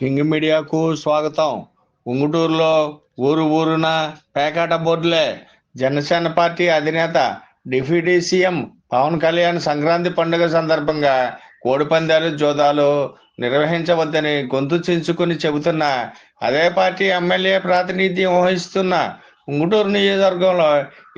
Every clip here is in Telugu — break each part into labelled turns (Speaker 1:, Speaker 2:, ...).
Speaker 1: కింగ్ మీడియాకు స్వాగతం. ఉంగుటూరులో ఊరు ఊరున పేకాట బోర్డులే. జనసేన పార్టీ అధినేత డిప్యూటీ సీఎం పవన్ కళ్యాణ్ సంక్రాంతి పండుగ సందర్భంగా కోడిపందాలు జోదాలు నిర్వహించవద్దని గొంతు చించుకుని చెబుతున్న అదే పార్టీ ఎమ్మెల్యే ప్రాతినిధ్యం వహిస్తున్న ఉంగుటూరు నియోజకవర్గంలో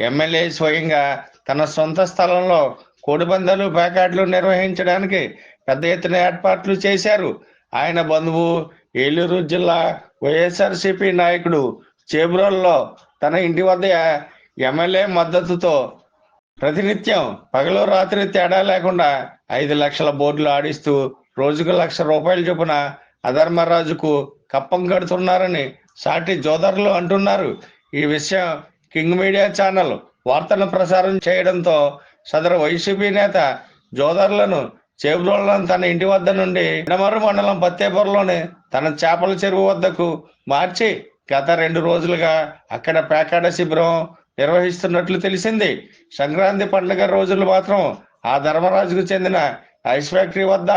Speaker 1: ఎమ్మెల్యే స్వయంగా తన సొంత స్థలంలో కోడిపందాలు పేకాట్లు నిర్వహించడానికి పెద్ద ఎత్తున ఏర్పాట్లు చేశారు. ఆయన బంధువు ఏలూరు జిల్లా వైఎస్ఆర్సిపి నాయకుడు చేబ్రోల్లో తన ఇంటి వద్ద ఎమ్మెల్యే మద్దతుతో ప్రతినిత్యం పగలు రాత్రి తేడా లేకుండా ఐదు లక్షల బోర్డులు ఆడిస్తూ రోజుకు లక్ష రూపాయల చొప్పున అధర్మరాజుకు కప్పం కడుతున్నారని సాటి జోదరులు అంటున్నారు. ఈ విషయం కింగ్ మీడియా ఛానల్ వార్తను ప్రసారం చేయడంతో సదరు వైసీపీ నేత జోదర్లను చేబ్రోలను తన ఇంటి వద్ద నుండి నమరు మండలం పత్తేపురలోని తన చేపల చెరువు వద్దకు మార్చి గత రెండు రోజులుగా అక్కడ పేకాడ శిబిరం నిర్వహిస్తున్నట్లు తెలిసింది. సంక్రాంతి పండుగ రోజులు మాత్రం ఆ ధర్మరాజుకు చెందిన ఐస్ ఫ్యాక్టరీ వద్ద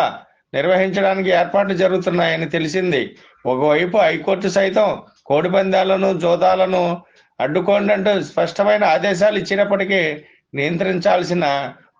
Speaker 1: నిర్వహించడానికి ఏర్పాట్లు జరుగుతున్నాయని తెలిసింది. ఒకవైపు హైకోర్టు సైతం కోడిపందాలను జోదాలను అడ్డుకోండి అంటూ స్పష్టమైన ఆదేశాలు ఇచ్చినప్పటికీ నియంత్రించాల్సిన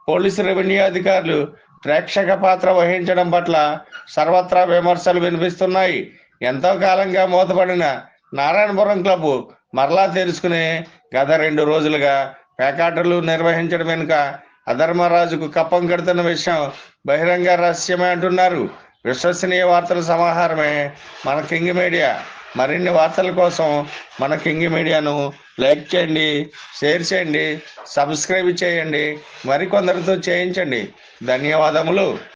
Speaker 1: పోలీసు రెవెన్యూ అధికారులు ప్రేక్షక పాత్ర వహించడం పట్ల సర్వత్రా విమర్శలు వినిపిస్తున్నాయి. ఎంతో కాలంగా మూతపడిన నారాయణపురం క్లబ్ మరలా తెలుసుకునే గత రెండు రోజులుగా పేకాటలు నిర్వహించడం వెనుక అధర్మరాజుకు కప్పం కడుతున్న విషయం బహిరంగ రహస్యమే అంటున్నారు. విశ్వసనీయ వార్తల సమాహారమే మన కింగ్ మీడియా. మరిన్ని వార్తల కోసం మన కింగ్ మీడియాను లైక్ చేయండి షేర్ చేయండి సబ్స్క్రైబ్ చేయండి మరికొందరితో చేయించండి. ధన్యవాదములు.